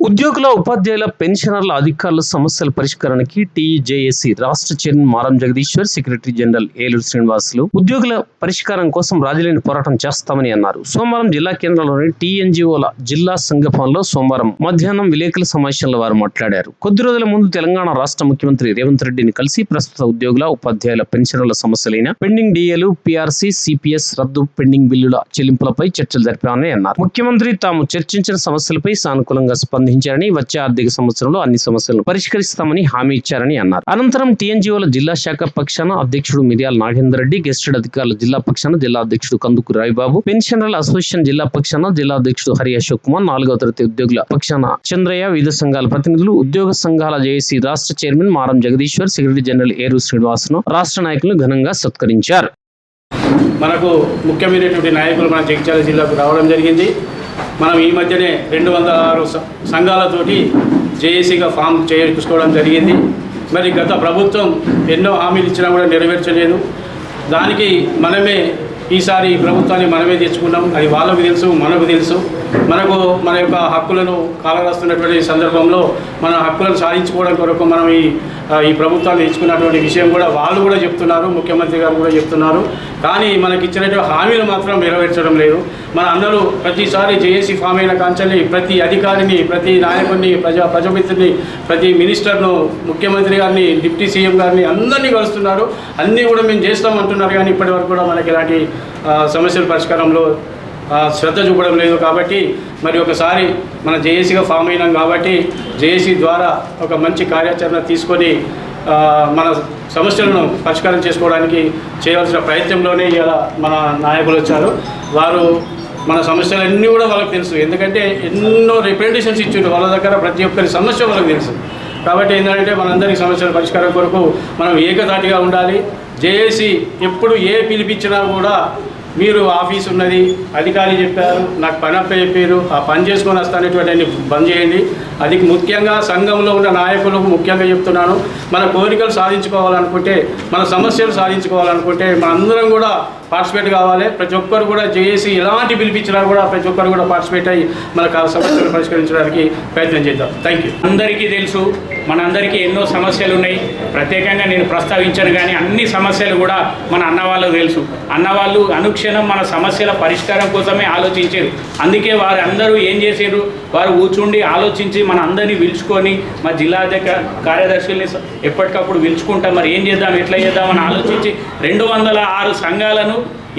ఉద్యోగుల ఉపాధ్యాయుల పెన్షనర్ల అధికారుల సమస్యల పరిష్కారానికి టీజేఏసీ రాష్ట్ర chairman Maram Jagadishwar secretary general Eluru Srinivasulu ఉద్యోగుల పరిష్కారం కోసం రాజీలేని పోరాటం చేస్తామని అన్నారు. సోమవారం జిల్లా కేంద్రంలోని టీఎన్జిఓల జిల్లా సంఘభవన్లో సోమవారం మధ్యాహ్నం విలేకరుల సమావేశంలో వారు మాట్లాడారు. కొద్ది రోజుల ముందు తెలంగాణ రాష్ట్ర ముఖ్యమంత్రి రేవంత్ రెడ్డిని కలిసి ప్రస్తుత ఉద్యోగుల ఉపాధ్యాయుల పెన్షనర్ల సమస్యలైన పెండింగ్ డిఏలు పీఆర్సీ సిపిఎస్ రద్దు పెండింగ్ బిల్లుల చెల్లింపులపై చర్చలు జరిపామని అన్నారు. ముఖ్యమంత్రి తాము చర్చించిన సమస్యలపై సానుకూలంగా స్పందించారని వచ్చే ఆర్థిక సంవత్సరంలో అన్ని సమస్యలను పరిష్కరిస్తామని హామీ ఇచ్చారని అన్నారు. అనంతరం టీఎన్జీఓల జిల్లా శాఖ పక్షాన అధ్యక్షుడు మిర్యాల నాగేందర్ రెడ్డి గెస్టెడ్ అధికారుల జిల్లా పక్షాన జిల్లా అధ్యక్షుడు కందుకు రాయిబాబు పెన్షనర్ల అసోసియేషన్ జిల్లా పక్షాన జిల్లా అధ్యక్షుడు హరి అశోక్ కుమార్ నాలుగవ తరగతి ఉద్యోగుల పక్షాన చంద్రయ్య వివిధ సంఘాల ప్రతినిధులు ఉద్యోగ సంఘాల జేఏసీ రాష్ట్ర chairman Maram Jagadishwar secretary general ఏరు శ్రీనివాసను రాష్ట్ర నాయకులు ఘనంగా సత్కరించారు. మనకు ముఖ్యమైనటువంటి నాయకులు మన జగిత్యాల జిల్లాకు రావడం జరిగింది. మనం ఈ మధ్యనే రెండు వందల ఆరు సంఘాలతోటి జేఏసీగా ఫామ్ చేయించుకోవడం జరిగింది. మరి గత ప్రభుత్వం ఎన్నో హామీలు ఇచ్చినా కూడా నెరవేర్చలేదు. దానికి మనమే ఈసారి ప్రభుత్వాన్ని మనమే తెచ్చుకున్నాం. అది వాళ్ళకు తెలుసు మనకు తెలుసు. మనకు మన యొక్క హక్కులను కాలరాస్తున్నటువంటి సందర్భంలో మన హక్కులను సాధించుకోవడం కొరకు మనం ఈ ఈ ప్రభుత్వాన్ని ఇచ్చుకున్నటువంటి విషయం కూడా వాళ్ళు కూడా చెప్తున్నారు ముఖ్యమంత్రి గారు కూడా చెప్తున్నారు. కానీ మనకి ఇచ్చినటువంటి హామీలు మాత్రం నెరవేర్చడం లేదు. మన అందరూ ప్రతిసారి జేఏసీ ఫామ్ అయిన కాంచెల్ని ప్రతి అధికారిని ప్రతి నాయకుడిని ప్రజా ప్రజామిత్రుని ప్రతి మినిస్టర్ను ముఖ్యమంత్రి గారిని డిప్యూటీ సీఎం గారిని అందరినీ కలుస్తున్నారు. అన్నీ కూడా మేము చేస్తాం అంటున్నారు కానీ ఇప్పటి వరకు కూడా మనకి ఇలాంటి సమస్యల పరిష్కారంలో శ్రద్ధ చూపడం లేదు కాబట్టి మరి ఒకసారి మన జేఏసీగా ఫామ్ అయినాం కాబట్టి జేఏసీ ద్వారా ఒక మంచి కార్యాచరణ తీసుకొని మన సమస్యలను పరిష్కారం చేసుకోవడానికి చేయవలసిన ప్రయత్నంలోనే ఇలా మన నాయకులు వచ్చారు. వారు మన సమస్యలన్నీ కూడా వాళ్ళకి తెలుసు. ఎందుకంటే ఎన్నో రిప్రజెంటేషన్స్ ఇచ్చిండ్రు. వాళ్ళ దగ్గర ప్రతి ఒక్కరి సమస్య వాళ్ళకి తెలుసు. కాబట్టి ఏంటంటే మనందరికీ సమస్యల పరిష్కారం కొరకు మనం ఏకతాటిగా ఉండాలి. జేఏసీ ఎప్పుడు ఏ పిలిపించినా కూడా మీరు ఆఫీస్ ఉన్నది అధికారి చెప్పారు నాకు పని అప్ప చెప్పారు ఆ పని చేసుకొని వస్తానేటువంటి బంద్ చేయండి. అది ముఖ్యంగా సంఘంలో ఉన్న నాయకులకు ముఖ్యంగా చెప్తున్నాను. మన కోరికలు సాధించుకోవాలనుకుంటే మన సమస్యలు సాధించుకోవాలనుకుంటే మన అందరం కూడా పార్టిసిపేట్ కావాలి. ప్రతి ఒక్కరు కూడా జేఏసీ ఎలాంటి పిలిపించినా కూడా ప్రతి ఒక్కరు కూడా పార్టిసిపేట్ అయ్యి మన సమస్యలు పరిష్కరించడానికి ప్రయత్నం చేద్దాం. థ్యాంక్ యూ అందరికీ తెలుసు మనందరికీ ఎన్నో సమస్యలు ఉన్నాయి. ప్రత్యేకంగా నేను ప్రస్తావించాను కానీ అన్ని సమస్యలు కూడా మన అన్న వాళ్ళకు తెలుసు. అన్నవాళ్ళు అనుక్షణం మన సమస్యల పరిష్కారం కోసమే ఆలోచించారు. అందుకే వారు అందరూ ఏం చేసారు వారు కూర్చుండి ఆలోచించి మన అందరినీ పిలుచుకొని మా జిల్లా అధ్యక్ష కార్యదర్శుల్ని ఎప్పటికప్పుడు పిలుచుకుంటాం. మరి ఏం చేద్దాం ఎట్లా చేద్దామని ఆలోచించి రెండు వందల ఆరు సంఘాలను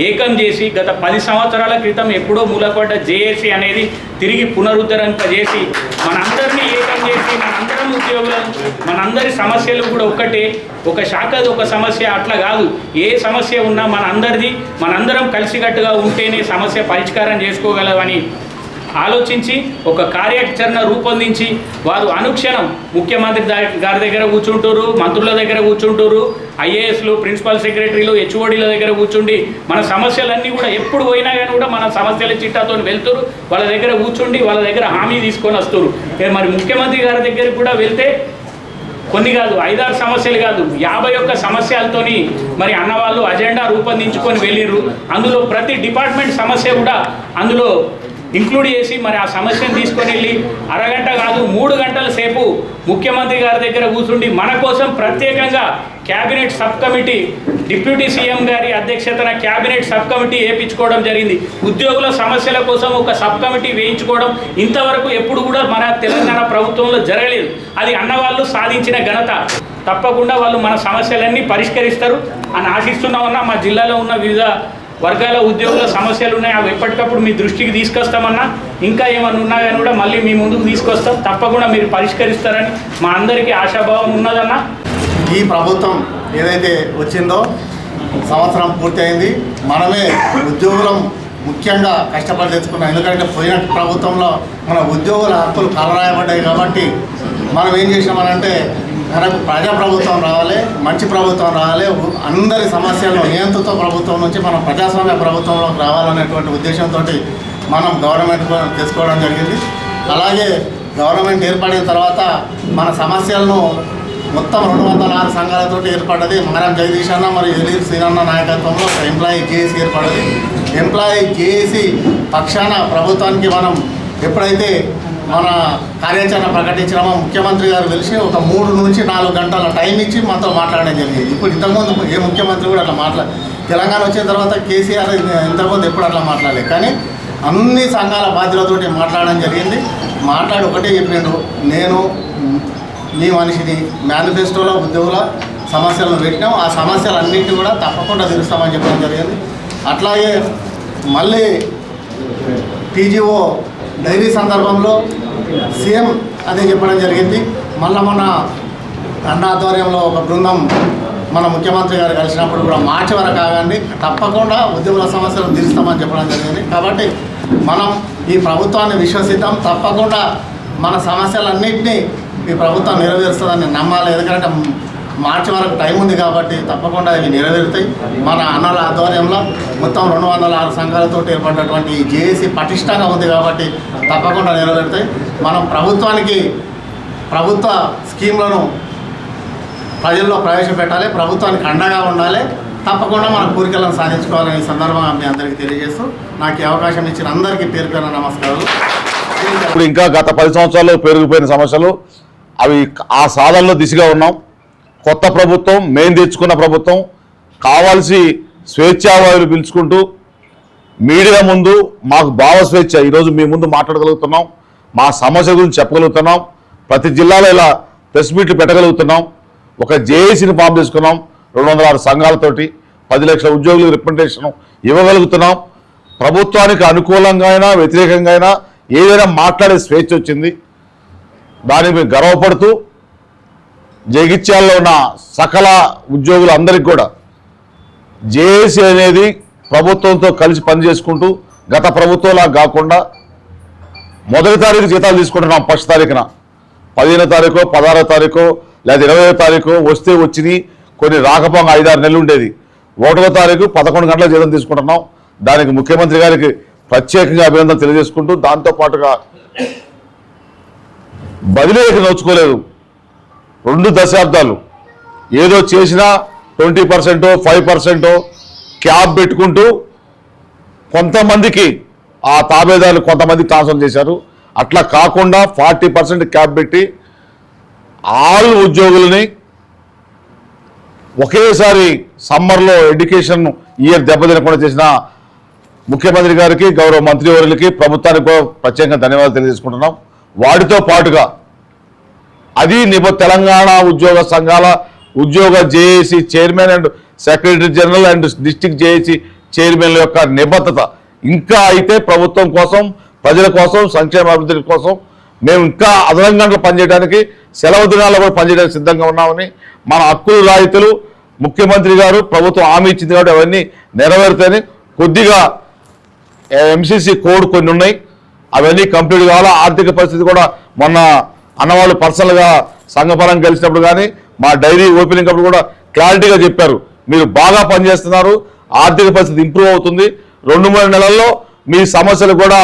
ఏకం చేసి గత పది సంవత్సరాల క్రితం ఎప్పుడో మూలపడ్డ జేఏసీ అనేది తిరిగి పునరుద్ధరింపజేసి మనందరినీ ఏకం చేసి మనందరం ఉద్యోగులను మనందరి సమస్యలు కూడా ఒక్కటే. ఒక శాఖది ఒక సమస్య అట్లా కాదు. ఏ సమస్య ఉన్నా మనందరిది మనందరం కలిసికట్టుగా ఉంటేనే సమస్య పరిష్కారం చేసుకోగలవని ఆలోచించి ఒక కార్యాచరణ రూపొందించి వారు అనుక్షణం ముఖ్యమంత్రి గారి దగ్గర కూర్చుంటారు మంత్రుల దగ్గర కూర్చుంటారు ఐఏఎస్లు ప్రిన్సిపల్ సెక్రటరీలు హెచ్ఓడీల దగ్గర కూర్చుండి మన సమస్యలన్నీ కూడా ఎప్పుడు పోయినా కానీ కూడా మన సమస్యల చిట్టాతో వెళ్తారు వాళ్ళ దగ్గర కూర్చుండి వాళ్ళ దగ్గర హామీ తీసుకొని వస్తారు. మరి ముఖ్యమంత్రి గారి దగ్గరికి కూడా వెళ్తే కొన్ని కాదు ఐదారు సమస్యలు కాదు యాభై ఒక్క సమస్యలతోని మరి అన్నవాళ్ళు అజెండా రూపొందించుకొని వెళ్ళిర్రు. అందులో ప్రతి డిపార్ట్మెంట్ సమస్య కూడా అందులో ఇంక్లూడ్ చేసి మరి ఆ సమస్యను తీసుకొని వెళ్ళి అరగంట కాదు మూడు గంటల సేపు ముఖ్యమంత్రి గారి దగ్గర కూర్చుండి మన కోసం ప్రత్యేకంగా cabinet sub committee deputy CM గారి అధ్యక్షతన క్యాబినెట్ సబ్ కమిటీ వేయించుకోవడం జరిగింది. ఉద్యోగుల సమస్యల కోసం ఒక సబ్ కమిటీ వేయించుకోవడం ఇంతవరకు ఎప్పుడు కూడా మన తెలంగాణ ప్రభుత్వంలో జరగలేదు. అది అన్నవాళ్ళు సాధించిన ఘనత. తప్పకుండా వాళ్ళు మన సమస్యలన్నీ పరిష్కరిస్తారు అని ఆశిస్తున్నామన్నా మా జిల్లాలో ఉన్న వివిధ వర్గాల ఉద్యోగుల సమస్యలు ఉన్నాయి అవి ఎప్పటికప్పుడు మీ దృష్టికి తీసుకొస్తామన్నా ఇంకా ఏమైనా ఉన్నా కానీ కూడా మళ్ళీ మీ ముందుకు తీసుకొస్తాం. తప్పకుండా మీరు పరిష్కరిస్తారని మా అందరికీ ఆశాభావం ఉన్నదన్నా. ఈ ప్రభుత్వం ఏదైతే వచ్చిందో సంవత్సరం పూర్తయింది మనమే ఉద్యోగులం ముఖ్యంగా కష్టపడి తెచ్చుకున్నాం. ఎందుకంటే పోయిన ప్రభుత్వంలో మన ఉద్యోగుల హక్కులు కలరాయబడ్డాయి కాబట్టి మనం ఏం చేసామనంటే మనకు ప్రజా ప్రభుత్వం రావాలి మంచి ప్రభుత్వం రావాలి అందరి సమస్యలను నియంత్రిత ప్రభుత్వం నుంచి మనం ప్రజాస్వామ్య ప్రభుత్వంలోకి రావాలనేటువంటి ఉద్దేశంతో మనం గవర్నమెంట్ తీసుకోవడం జరిగింది. అలాగే గవర్నమెంట్ ఏర్పడిన తర్వాత మన సమస్యలను మొత్తం రెండు వందల ఆరు సంఘాలతో ఏర్పడ్డది. మారం జగదీష్ అన్న మరియు ఎలీర్ శ్రీనన్న నాయకత్వంలో ఒక ఎంప్లాయీ జేఏసీ ఏర్పడ్డది. ఎంప్లాయీ జేఏసీ పక్షాన ప్రభుత్వానికి మనం ఎప్పుడైతే మన కార్యాచరణ ప్రకటించడమా ముఖ్యమంత్రి గారు పిలిచి ఒక మూడు నుంచి నాలుగు గంటల టైం ఇచ్చి మనతో మాట్లాడడం జరిగింది. ఇప్పుడు ఇంతకుముందు ఏ ముఖ్యమంత్రి కూడా అట్లా మాట్లా తెలంగాణ వచ్చిన తర్వాత కేసీఆర్ ఇంతకుముందు ఎప్పుడు అట్లా మాట్లాడలేదు కానీ అన్ని సంఘాల బాధ్యులతోటి మాట్లాడడం జరిగింది. మాట్లాడి ఒకటే చెప్పిండు నేను మీ మనిషిని మేనిఫెస్టోలో ఉద్యోగుల సమస్యలను పెట్టినాం. ఆ సమస్యలన్నింటినీ కూడా తప్పకుండా తీరుస్తామని చెప్పడం జరిగింది. అట్లాగే మళ్ళీ టీజీఓ డైరీ సందర్భంలో సీఎం అదే చెప్పడం జరిగింది. మళ్ళా మన అన్న ఆధ్వర్యంలో ఒక బృందం మన ముఖ్యమంత్రి గారు కలిసినప్పుడు కూడా మార్చి వరకు ఆగండి. తప్పకుండా ఉద్యోగుల సమస్యలను తీరుస్తామని చెప్పడం జరిగింది. కాబట్టి మనం ఈ ప్రభుత్వాన్ని విశ్వసిద్దాం. తప్పకుండా మన సమస్యలన్నింటినీ ఈ ప్రభుత్వం నెరవేరుస్తుందని నమ్మాలి. ఎందుకంటే మార్చి వరకు టైం ఉంది కాబట్టి తప్పకుండా ఇవి నెరవేరుతాయి. మన అన్నల ఆధ్వర్యంలో మొత్తం రెండు వందల ఆరు సంఘాలతో ఏర్పడినటువంటి ఈ జేఏసీ పటిష్టంగా ఉంది కాబట్టి తప్పకుండా నెరవేరుతాయి. మనం ప్రభుత్వానికి ప్రభుత్వ స్కీమ్లను ప్రజల్లో ప్రవేశపెట్టాలి ప్రభుత్వానికి అండగా ఉండాలి. తప్పకుండా మన కోరికలను సాధించుకోవాలని ఈ సందర్భంగా మీ అందరికీ తెలియజేస్తూ నాకు ఈ అవకాశం ఇచ్చిన అందరికీ పేరు పేరు నమస్కారాలు. ఇప్పుడు ఇంకా గత పది సంవత్సరాలు పెరిగిపోయిన సమస్యలు అవి ఆ సాధనలో దిశగా ఉన్నాం. కొత్త ప్రభుత్వం మేము తెచ్చుకున్న ప్రభుత్వం కావాల్సి స్వేచ్ఛావాయులు పిలుచుకుంటూ మీడియా ముందు మాకు భావ స్వేచ్ఛ. ఈరోజు మీ ముందు మాట్లాడగలుగుతున్నాం. మా సమస్య గురించి చెప్పగలుగుతున్నాం. ప్రతి జిల్లాలో ఇలా ప్రెస్ మీట్లు పెట్టగలుగుతున్నాం. ఒక జేఏసీని ఫామ్ చేసుకున్నాం. రెండు వందల ఆరు సంఘాలతోటి పది లక్షల ఉద్యోగులకు రిప్రజెంటేషన్ ఇవ్వగలుగుతున్నాం. ప్రభుత్వానికి అనుకూలంగా అయినా వ్యతిరేకంగా అయినా ఏదైనా మాట్లాడే స్వేచ్ఛ వచ్చింది. దానికి మేము గర్వపడుతూ జగిత్యాల్లో ఉన్న సకల ఉద్యోగులందరికీ కూడా జేఏసీ అనేది ప్రభుత్వంతో కలిసి పనిచేసుకుంటూ గత ప్రభుత్వంలా కాకుండా మొదటి తారీఖు జీతాలు తీసుకుంటున్నాం ఫస్ట్ తారీఖున. పదిహేనో తారీఖు పదహారో తారీఖు లేదా ఇరవయో తారీఖు వస్తే వచ్చినాయి కొన్ని రాకపోగా ఐదారు నెలలు ఉండేది. ఒకటో తారీఖు పదకొండు గంటల జీతం తీసుకుంటున్నాం. దానికి ముఖ్యమంత్రి గారికి ప్రత్యేకంగా అభినందన తెలియజేసుకుంటూ దాంతోపాటుగా బదిలీకి నోచుకోలేదు. రెండు దశాబ్దాలు. ఏదో చేసినా ట్వంటీ పర్సెంటో ఫైవ్ పర్సెంటో క్యాబ్ పెట్టుకుంటూ కొంతమందికి ఆ తాబేదారులు కొంతమంది ట్రాన్స్ఫర్ చేశారు. అట్లా కాకుండా ఫార్టీ పర్సెంట్ క్యాబ్ పెట్టి ఆల్ ఉద్యోగులని ఒకేసారి సమ్మర్లో ఎడ్యుకేషన్ ఇయర్ దెబ్బతినకుండా చేసిన ముఖ్యమంత్రి గారికి గౌరవ మంత్రివర్యులకి ప్రభుత్వానికి కూడా ప్రత్యేకంగా ధన్యవాదాలు తెలియజేసుకుంటున్నాం. వాటితో పాటుగా అది నిబ తెలంగాణ ఉద్యోగ సంఘాల ఉద్యోగ JAC chairman and secretary general and district JAC చైర్మన్ల యొక్క నిబద్ధత. ఇంకా అయితే ప్రభుత్వం కోసం ప్రజల కోసం సంక్షేమ అభివృద్ధి కోసం మేము ఇంకా అదనంగా పనిచేయడానికి సెలవు దినాల్లో కూడా పనిచేయడానికి సిద్ధంగా ఉన్నామని మన హక్కులు రాయితీలు ముఖ్యమంత్రి గారు ప్రభుత్వం హామీ ఇచ్చింది కాబట్టి అవన్నీ నెరవేరుతాయని కొద్దిగా ఎంసీసీ కోడ్ కొన్ని ఉన్నాయి. అవన్నీ కంప్లీట్ కావాలా? ఆర్థిక పరిస్థితి కూడా మొన్న అన్నవాళ్ళు పర్సనల్గా సంఘపరంగా కలిసినప్పుడు కానీ మా డైరీ ఓపెనింగ్ అప్పుడు కూడా క్లారిటీగా చెప్పారు. మీరు బాగా పనిచేస్తున్నారు ఆర్థిక పరిస్థితి ఇంప్రూవ్ అవుతుంది. రెండు మూడు నెలల్లో మీ సమస్యలు కూడా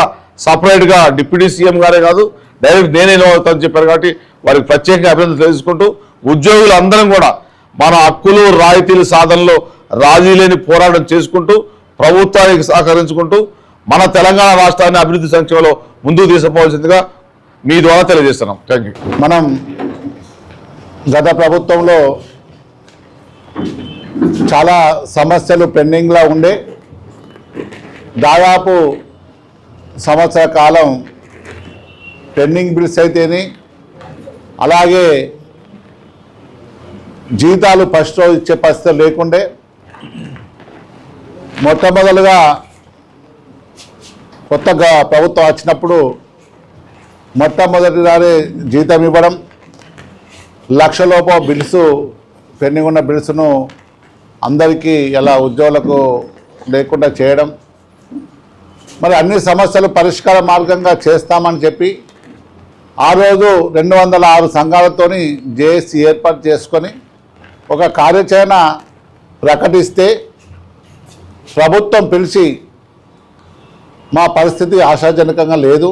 సపరేట్గా డిప్యూటీ సీఎం గారే కాదు డైరెక్ట్ నేనే అవుతానని చెప్పారు కాబట్టి వారికి ప్రత్యేకంగా అభినందన తెలుసుకుంటూ ఉద్యోగులు అందరం కూడా మన హక్కులు రాయితీల సాధనలో రాజీ లేని పోరాటం చేసుకుంటూ ప్రభుత్వానికి సహకరించుకుంటూ మన తెలంగాణ రాష్ట్రాన్ని అభివృద్ధి సంక్షేమంలో ముందుకు తీసుకుపోవాల్సిందిగా మీ ద్వారా తెలియజేస్తున్నాం. థ్యాంక్ యూ మనం గత ప్రభుత్వంలో చాలా సమస్యలు పెండింగ్లో ఉండే దాదాపు సంవత్సర కాలం పెండింగ్ బిల్స్ అయితేనే అలాగే జీతాలు ఫస్ట్ రోజు ఇచ్చే పరిస్థితి లేకుండే మొట్టమొదలుగా కొత్తగా ప్రభుత్వం వచ్చినప్పుడు మొట్టమొదటిసారి జీతం ఇవ్వడం లక్షలోపు బిల్స్ పెండింగ్ ఉన్న బిల్స్ను అందరికీ ఎలా ఉద్యోగులకు లేకుండా చేయడం మరి అన్ని సమస్యలు పరిష్కార మార్గంగా చేస్తామని చెప్పి ఆ రోజు రెండు వందల ఆరు సంఘాలతోని జేఏసీ ఏర్పాటు చేసుకొని ఒక కార్యాచరణ ప్రకటిస్తే ప్రభుత్వం పిలిచి మా పరిస్థితి ఆశాజనకంగా లేదు.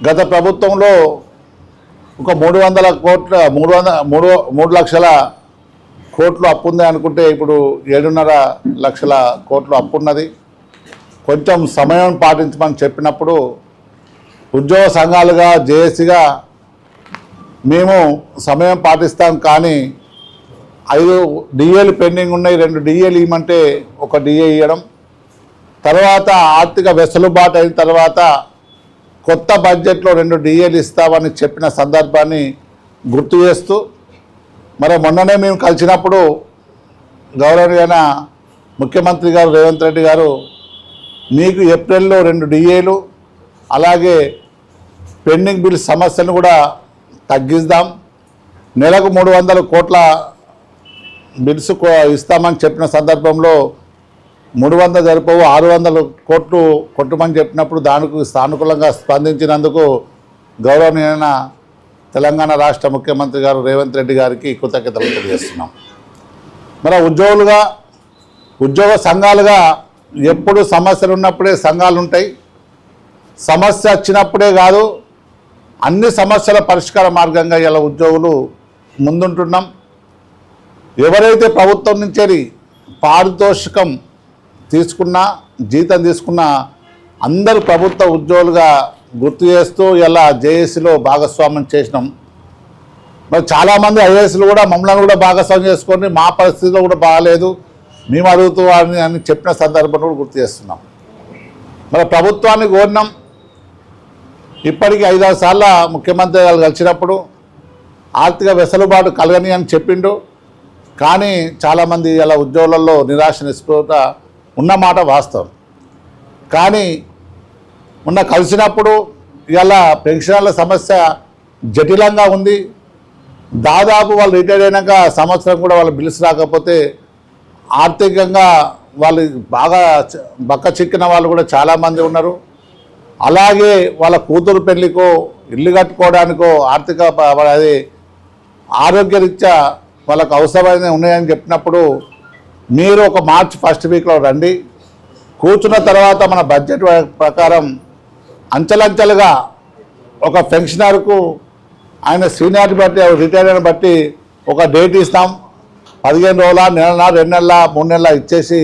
గత ప్రభుత్వంలో ఒక మూడు వందల కోట్ల మూడు వందల మూడు మూడు లక్షల కోట్లు అప్పు ఉంది అనుకుంటే ఇప్పుడు ఏడున్నర లక్షల కోట్లు అప్పు ఉన్నది కొంచెం సమయం పాటించమని చెప్పినప్పుడు ఉద్యోగ సంఘాలుగా జేఏసీగా మేము సమయం పాటిస్తాం కానీ ఐదు డిఏలు పెండింగ్ ఉన్నాయి రెండు డిఏలు ఇవ్వమంటే ఒక డిఏ ఇవ్వడం. తర్వాత ఆర్థిక వెసులుబాటు అయిన తర్వాత కొత్త బడ్జెట్లో రెండు డిఏలు ఇస్తామని చెప్పిన సందర్భాన్ని గుర్తు చేస్తూ మరి మొన్ననే మేము కలిసినప్పుడు గౌరవనీయన ముఖ్యమంత్రి గారు రేవంత్ రెడ్డి గారు మీకు ఏప్రిల్లో రెండు డిఏలు అలాగే పెండింగ్ బిల్ సమస్యను కూడా తగ్గిద్దాం నెలకు మూడు వందల కోట్ల బిల్స్ ఇస్తామని చెప్పిన సందర్భంలో మూడు వందలు సరిపోవు ఆరు వందల కోట్లు కొట్టమని చెప్పినప్పుడు దానికి సానుకూలంగా స్పందించినందుకు గౌరవనీయమైన తెలంగాణ రాష్ట్ర ముఖ్యమంత్రి గారు రేవంత్ రెడ్డి గారికి కృతజ్ఞతలు తెలియజేస్తున్నాం. మరి ఉద్యోగులుగా ఉద్యోగ సంఘాలుగా ఎప్పుడు సమస్యలు ఉన్నప్పుడే సంఘాలు ఉంటాయి. సమస్య వచ్చినప్పుడే కాదు అన్ని సమస్యల పరిష్కార మార్గంగా ఇలా ఉద్యోగులు ముందుంటున్నాం. ఎవరైతే ప్రభుత్వం నుంచి పారితోషికం తీసుకున్నా జీతం తీసుకున్నా అందరు ప్రభుత్వ ఉద్యోగులుగా గుర్తు చేస్తూ ఇలా జేఏసీలో భాగస్వామ్యం చేసినాం. మరి చాలామంది ఐఏఎస్లు కూడా మమ్మల్ని కూడా భాగస్వామ్యం చేసుకొని మా పరిస్థితిలో కూడా బాగాలేదు. మేము అడుగుతూ అని అని చెప్పిన సందర్భం కూడా గుర్తు చేస్తున్నాం. మరి ప్రభుత్వాన్ని కోరినాం. ఇప్పటికీ ఐదారు సార్ల ముఖ్యమంత్రి గారు కలిసినప్పుడు ఆర్థిక వెసులుబాటు కలగని అని చెప్పిండు. కానీ చాలామంది ఇలా ఉద్యోగులలో నిరాశ నిస్పృత ఉన్నమాట వాస్తవం. కానీ మొన్న కలిసినప్పుడు ఇలా పెన్షనర్ల సమస్య జటిలంగా ఉంది. దాదాపు వాళ్ళు రిటైర్ అయినాక సంవత్సరం కూడా వాళ్ళు బిల్స్ రాకపోతే ఆర్థికంగా వాళ్ళు బాగా బక్క చిక్కిన వాళ్ళు కూడా చాలామంది ఉన్నారు. అలాగే వాళ్ళ కూతురు పెళ్ళికో ఇల్లు కట్టుకోవడానికో ఆర్థిక అది ఆరోగ్యరీత్యా వాళ్ళకు అవసరమైన ఉన్నాయని చెప్పినప్పుడు మీరు ఒక మార్చ్ ఫస్ట్ వీక్లో రండి. కూర్చున్న తర్వాత మన బడ్జెట్ ప్రకారం అంచెలంచెలుగా ఒక పెన్షనర్కు ఆయన సీనియారిటీ బట్టి రిటైర్మెంట్ బట్టి ఒక డేట్ ఇస్తాం. పదిహేను రోజుల నెల రెండు నెలల మూడు నెలల ఇచ్చేసి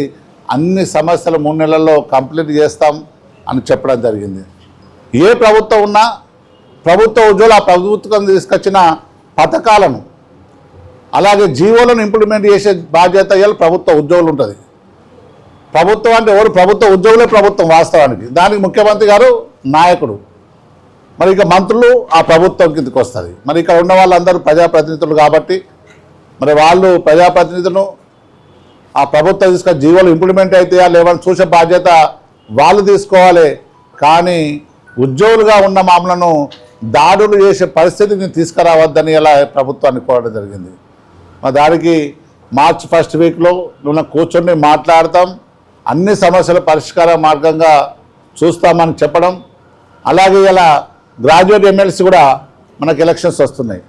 అన్ని సమస్యలు మూడు నెలల్లో కంప్లీట్ చేస్తాం అని చెప్పడం జరిగింది. ఏ ప్రభుత్వం ఉన్నా ప్రభుత్వ ఉద్యోగులు ఆ ప్రభుత్వం తీసుకొచ్చిన పథకాలను అలాగే జీవోలను ఇంప్లిమెంట్ చేసే బాధ్యత ఇవాళ ప్రభుత్వ ఉద్యోగులు ఉంటుంది. ప్రభుత్వం అంటే ఎవరు? ప్రభుత్వ ఉద్యోగులే ప్రభుత్వం వాస్తవానికి. దానికి ముఖ్యమంత్రి గారు నాయకుడు. మరి ఇక మంత్రులు ఆ ప్రభుత్వం కిందకి వస్తుంది. మరి ఇక్కడ ఉన్న వాళ్ళందరూ ప్రజాప్రతినిధులు కాబట్టి మరి వాళ్ళు ప్రజాప్రతినిధులను ఆ ప్రభుత్వం తీసుకొని జీవోలు ఇంప్లిమెంట్ అవుతాయా లేవని చూసే బాధ్యత వాళ్ళు తీసుకోవాలి. కానీ ఉద్యోగులుగా ఉన్న మామలను దాడులు చేసే పరిస్థితిని తీసుకురావద్దని ఇలా ప్రభుత్వాన్ని కోరడం జరిగింది. మా దానికి మార్చ్ ఫస్ట్ వీక్లో నువ్వు కూర్చొని మాట్లాడతాం. అన్ని సమస్యల పరిష్కార మార్గంగా చూస్తామని చెప్పడం. అలాగే ఇలా గ్రాడ్యుయేట్ ఎమ్మెల్సీ కూడా మనకు ఎలక్షన్స్ వస్తున్నాయి.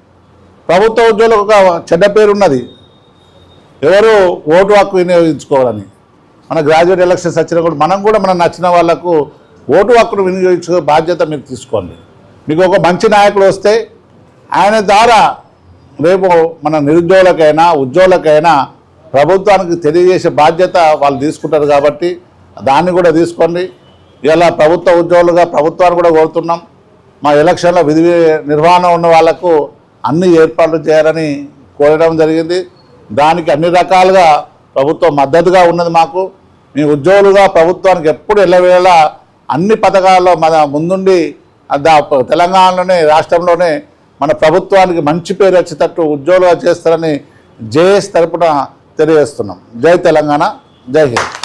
ప్రభుత్వ ఉద్యోగులకు ఒక చెడ్డ పేరు ఉన్నది. ఎవరు ఓటు హక్కు వినియోగించుకోవాలని. మన గ్రాడ్యుయేట్ ఎలక్షన్స్ వచ్చినా కూడా మనం కూడా మనం నచ్చిన వాళ్ళకు ఓటు హక్కును వినియోగించుకునే బాధ్యత మీరు తీసుకోండి. మీకు ఒక మంచి నాయకుడు వస్తే ఆయన ద్వారా రేపు మన నిరుద్యోగులకైనా ఉద్యోగులకైనా ప్రభుత్వానికి తెలియజేసే బాధ్యత వాళ్ళు తీసుకుంటారు కాబట్టి దాన్ని కూడా తీసుకోండి. ఇలా ప్రభుత్వ ఉద్యోగులుగా ప్రభుత్వాన్ని కూడా కోరుతున్నాం. మా ఎలక్షన్లో విధి నిర్వహణ ఉన్న వాళ్ళకు అన్ని ఏర్పాట్లు చేయాలని కోరడం జరిగింది. దానికి అన్ని రకాలుగా ప్రభుత్వం మద్దతుగా ఉన్నది మాకు. మీ ఉద్యోగులుగా ప్రభుత్వానికి ఎప్పుడు ఎల్లవేళ అన్ని పథకాల్లో మన ముందుండి తెలంగాణలోనే రాష్ట్రంలోనే మన ప్రభుత్వానికి మంచి పేరు వచ్చేటట్టు ఉద్యోగాలు చేస్తారని జేఎస్ తరపున తెలియజేస్తున్నాం. జై తెలంగాణ జై హింద్.